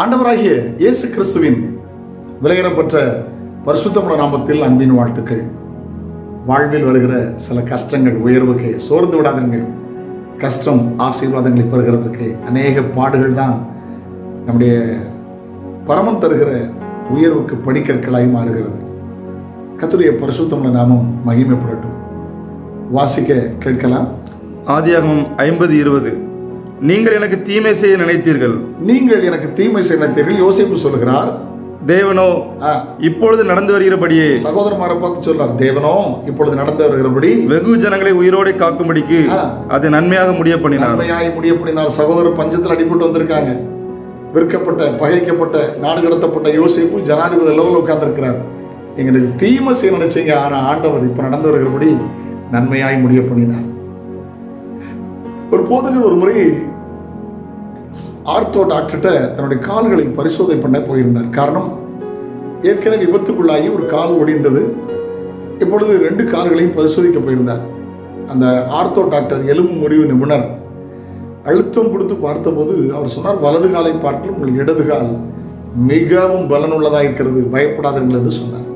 ஆண்டவராகிய இயேசு கிறிஸ்துவின் விலையேறப்பட்ட பரிசுத்தமுள்ள நாமத்தில் அன்பின் வாழ்த்துக்கள். வாழ்வில் வருகிற சில கஷ்டங்கள் உயர்வுக்கு சோர்ந்து விடாதீர்கள். கஷ்டம் ஆசீர்வாதங்களை பெறுகிறதுக்கு அநேக பாடுகள் தான் நம்முடைய பரமம் தருகிற உயர்வுக்கு படிக்கற்களாய் மாறுகிறது. கத்துடைய பரிசுத்தமுள்ள நாமம் மகிமைப்படட்டும். வாசிக்க கேட்கலாம். ஆதியாகமம் ஐம்பது இருபது. நீங்கள் எனக்கு தீமை செய்ய நினைத்தீர்கள். நீங்கள் எனக்கு தீமை செய்தீர்கள் யோசிப்பு சொல்லுகிறார். தேவனோ இப்பொழுது நடந்து வருகிறபடியே. சகோதரமாரை பார்த்து சொல்றார். தேவனோ இப்பொழுது நடந்து வருகிறபடி. வெகு ஜனங்களை உயிரோടെ காக்கும்படிக்கு. அதை நன்மையாக முடிய பண்ணினார். நன்மையாய் முடியப்படினார் சகோதரர் பஞ்சத்தில் அடிபட்டு வந்திருக்காங்க. விற்கப்பட்ட பகைக்கப்பட்ட நாடு கடத்தப்பட்ட யோசிப்பு ஜனாதிபதி லெவலில் உட்கார்ந்திருக்கிறார். எங்களுக்கு தீமை செய்ய நினைச்சீங்க. ஆனா ஆண்டவர் இப்ப நடந்து வருகிறபடி நன்மையாய் முடிய பண்ணினார். ஒரு போதகர் ஒரு முறை ஆர்த்தோ டாக்டர்கிட்ட தன்னுடைய கால்களை பரிசோதனை பண்ண போயிருந்தார். காரணம் ஏற்கனவே விபத்துக்குள்ளாகி ஒரு கால் ஒடிந்தது. இப்பொழுது ரெண்டு கால்களையும் பரிசோதிக்க போயிருந்தார். அந்த ஆர்த்தோ டாக்டர் எலும்பு முறிவு நிபுணர் அழுத்தம் கொடுத்து பார்த்தபோது அவர் சொன்னார் வலது காலை பார்க்கலும் உங்கள் இடது கால் மிகவும் பலனுள்ளதாக இருக்கிறது பயப்படாதீர்கள் என்று சொன்னார்.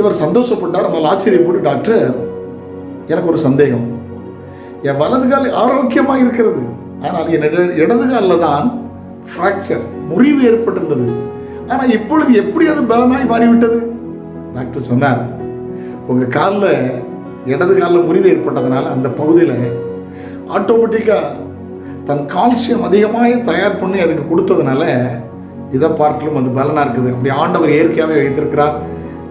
இவர் சந்தோஷப்பட்டார். ஆனால் ஆச்சரியப்பட்டு டாக்டர் எனக்கு ஒரு சந்தேகம். என் வலது கால் ஆரோக்கியமாக இருக்கிறது. ஆனால் என் இட- இடது காலில் தான் ஃப்ராக்சர் முறிவு ஏற்பட்டிருந்தது. ஆனால் இப்பொழுது எப்படி அது பலனாய் மாறிவிட்டது? டாக்டர் சொன்னார் உங்கள் காலில் இடது காலில் முறிவு ஏற்பட்டதுனால அந்த பகுதியில் ஆட்டோமேட்டிக்காக தன் கால்சியம் அதிகமாக தயார் பண்ணி அதுக்கு கொடுத்ததுனால இதை பார்க்கலும் அது பலனாக இருக்குது. அப்படி ஆண்டவர் இயற்கையாகவே வைத்திருக்கிறார்.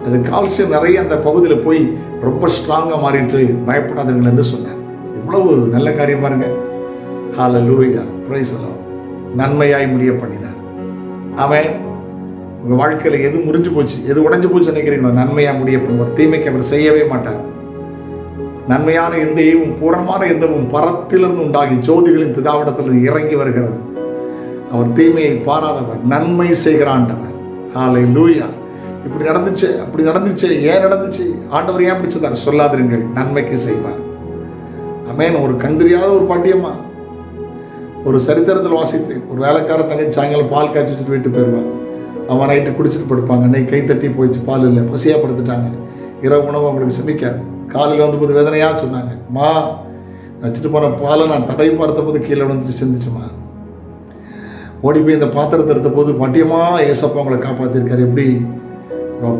அது கால்சியம் நிறைய அந்த பகுதியில் போய் ரொம்ப ஸ்ட்ராங்காக மாறிட்டு பயப்படாதவங்கள் என்று சொன்னார். இவ்வளவு நல்ல காரியம் பாருங்க. ஹால லூயா பிரைசலாம் நன்மையாய் முடிய பண்ணினார். அவன் உங்கள் வாழ்க்கையில் எது முறிஞ்சு போச்சு எது உடஞ்சு போச்சு நினைக்கிறீங்களோ நன்மையாக முடிய பண்ணுவார் தீமைக்கு அவர் செய்யவே மாட்டார். நன்மையான எந்த ஈவும் பூரணமான எந்தவும் பரத்திலிருந்து உண்டாகி ஜோதிகளின் பிதாவிடத்திலிருந்து இறங்கி வருகிறது. அவர் தீமையை பாராதவர் நன்மை செய்கிற ஹாலை லூயா இப்படி நடந்துச்சு அப்படி நடந்துச்சு ஏன் நடந்துச்சு? ஆண்டவர் ஏன் பிடிச்சதார் சொல்லாதிருங்கள் நன்மைக்கு செய்வார். அமேன். ஒரு கண் தெரியாத ஒரு பாட்டியம்மா. ஒரு சரித்திரத்தில் வாசித்து ஒரு வேலைக்கார தங்கச்சி சாயங்காலம் பால் காய்ச்சி வச்சுட்டு வீட்டு போயிடுவான் அவன் நைட்டு குடிச்சிட்டு படுப்பாங்க. அன்னைக்கு கை தட்டி போயிடுச்சு பால் இல்லை. பசியாக படுத்துட்டாங்க. இரவு உணவு அவங்களுக்கு செமிக்காது. காலையில் வந்தபோது வேதனையாக சொன்னாங்க. மா வச்சுட்டு போன பாலை நான் தடவி பார்த்தபோது கீழே விழுந்துட்டு செஞ்சிச்சுமா ஓடி போய் இந்த பாத்திரத்தை எடுத்த போது பட்டியமா ஏசப்பா அவங்களை காப்பாற்றிருக்காரு எப்படி?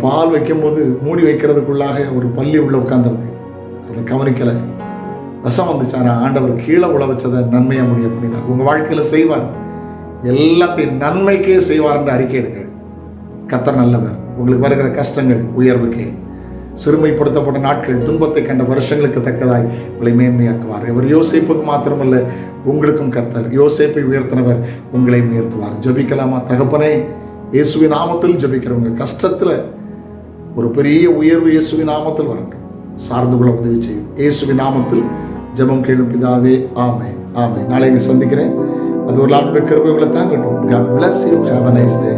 பால் வைக்கும்போது மூடி வைக்கிறதுக்குள்ளாக ஒரு பள்ளி உள்ளே உட்காந்துருக்கு அதை கவனிக்கலை. விஷம் வந்துச்சு ஆனால் ஆண்டவர் கீழே உழ வச்சதை நன்மையாக முடிய பண்ணினார் உங்கள் வாழ்க்கையில் செய்வார். எல்லாத்தையும் நன்மைக்கே செய்வார் என்று எடுங்க கத்தர் நல்லவர். உங்களுக்கு வருகிற கஷ்டங்கள் உயர்வுக்கே. சிறுமைப்படுத்தப்பட்ட நாட்கள் துன்பத்தை கண்ட வருஷங்களுக்கு தக்கதாய் உங்களை மேன்மையாக்குவார். இவர் யோசேப்புக்கு மாத்திரமல்ல உங்களுக்கும் கர்த்தர். யோசேப்பை உயர்த்தினவர் உங்களை உயர்த்துவார். ஜபிக்கலாமா? தகப்பனே இயேசுவி நாமத்தில் ஜபிக்கிறவங்க கஷ்டத்தில் ஒரு பெரிய உயர்வு இயேசுவி நாமத்தில் வரட்டும். சார்ந்து கொள்ள உதவி செய்யும். இயேசுவி நாமத்தில் ஜபம் கேளும் பிதாவே ஆமை ஆமை நாளை சந்திக்கிறேன் அது ஒரு நாளுடைய கிருபை உங்களை தாங்கட்டும் God bless you. Have a nice day.